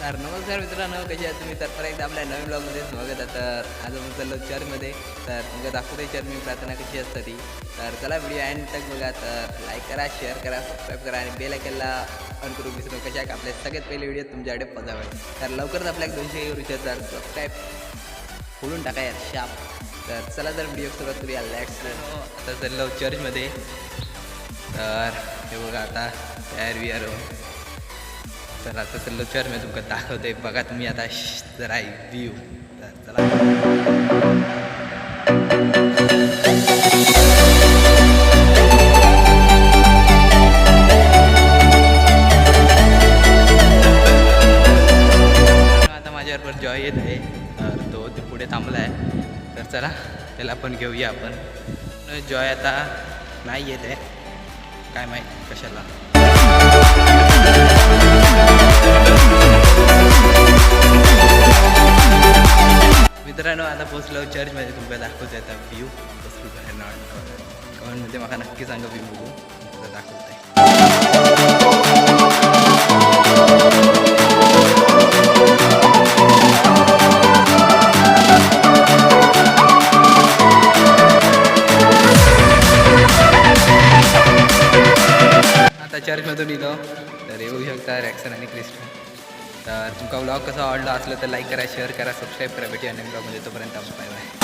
तर नमस्कार मित्रांनो कशी आहे तुम्ही? तर परत एकदा आपल्या नवीन ब्लॉगमध्ये स्वागत आहे. तर आज आपण चाललो चर्चमध्ये. तर तुमच्या दाखवते चर्च मी प्रार्थना कशी असतं ती? तर चला व्हिडिओ अँड तक बघा. तर लाईक करा शेअर करा सबस्क्राईब करा आणि बेल आयकनला ऑन करू. विसरू कशा आपले सगळ्यात पहिले व्हिडिओ तुमच्याकडे पोचावे तर लवकरच आपल्या दोनशे रुपये तर सबस्क्राईब खोलून टाका यार शाप. तर चला तर व्हिडिओ सुरुवात करूया. लॅक्स हो, आता चाललो चर्चमध्ये. तर हे बघा आता तयार वियार तर आता चाललो चर्च मी तुमका दाखवते बघा तुम्ही आता जरा व्ह्यू तर चला. आता जॉय येत आहे. तर तो ते पुढे थांबला आहे तर चला त्याला पण घेऊया आपण. जॉय आता नाही येत आहे. काय माहीत कशाला. मित्रांनो आता पोचलो चर्चमध्ये. तुमका दाखवतो आता व्ह्यू कसली काय नॉट कमेंटमध्ये मला नक्की सांगा व्ह्यू बघू. तुला दाखवत आता चर्चमधून येतो तर येऊ शकता रॅक्सन आणि क्रिस्टन तर तुमका ब्लॉग कसा आवडला असलं तर लाईक करा शेअर करा सबस्क्राईब करा. भेटूया आणि ब्लॉगमध्ये तोपर्यंत बाय बाय